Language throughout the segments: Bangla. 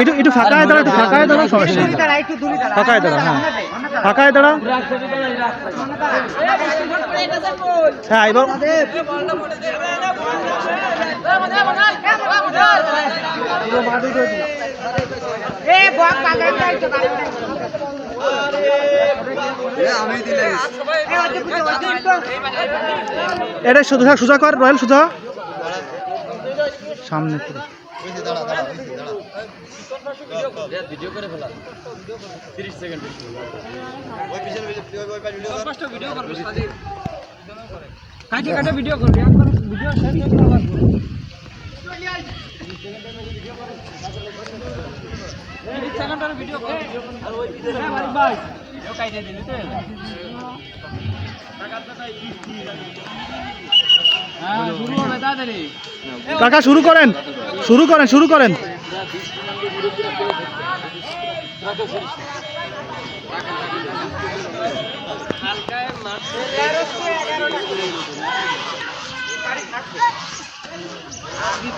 একটু একটু ফাঁকায় দাঁড়া একটু ফাঁকায় দাঁড়া সমস্যা নেই। ফাঁকায় দাঁড়া হ্যাঁ। ফাঁকায় দাঁড়া। হ্যাঁ এবার এটা সোজা সোজা কর রয়্যাল সোজা সামনে কর। হ্যাঁ? হ্যাঁ, শুরু হবে তাড়াতাড়ি। কাকা শুরু করেন। শুরু করেন শুরু করেন।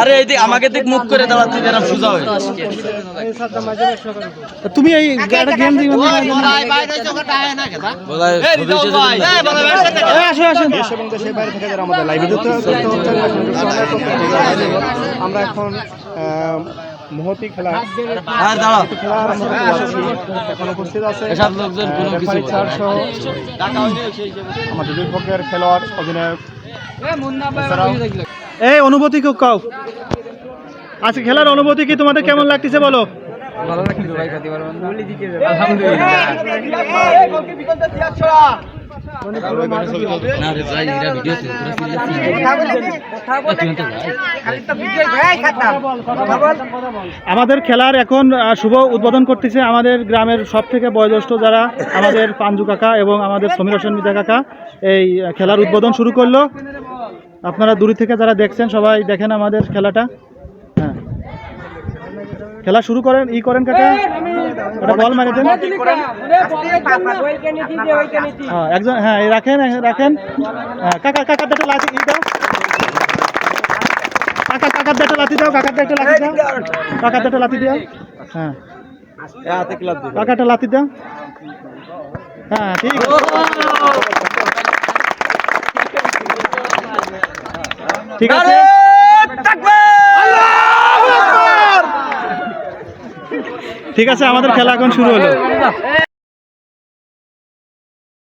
আরে এই দিক আমাকে দিক মুখ করে দাঁড়াচ্ছি যেন সোজা হয়ে তুমি এই একটা গেম দিবে আসো আসুন দেশ এবং দেশের বাইরে থেকে যারা আমাদের লাইভে যুক্ত হচ্ছে আমরা এখন মহতি খেলা আর দাঁড়াও। খেলার আমরা দেখতে পাচ্ছি। এখন উপস্থিত আছে এসব লোকজন কোনো কিছু সহ আমাদের দুই পক্ষের খেলোয়াড় অধিনায়ক এই অনুভূতি কেউ কাও। আজকে খেলার অনুভূতি কি তোমাদের কেমন লাগতেছে ভালো ভাই খাতি পারবেন বল আমাদের খেলার এখন শুভ উদ্বোধন করতেছে আমাদের গ্রামের সব থেকে বয়োজ্যেষ্ঠ যারা আমাদের পাঞ্জু কাকা এবং আমাদের সমীর হোসেন মিতা কাকা। এই খেলার উদ্বোধন শুরু করল। আপনারা দূর থেকে যারা দেখছেন সবাই দেখেন আমাদের খেলাটা। হ্যাঁ। খেলা শুরু করেন ই করেন কাকা। ওটা বল মারে দেন। হ্যাঁ একজন হ্যাঁ রাখেন রাখেন। হ্যাঁ, কাকা কাকার একটা লাঠি ই দাও। কাকা কাকার একটা লাঠি দাও কাকার একটা লাঠি দাও। কাকার একটা লাঠি দাও হ্যাঁ। কাকাটা লাঠি দাও। হ্যাঁ ঠিক আছে। ঠিক আছে? ঠিক আছে আমাদের খেলা এখন শুরু হলো।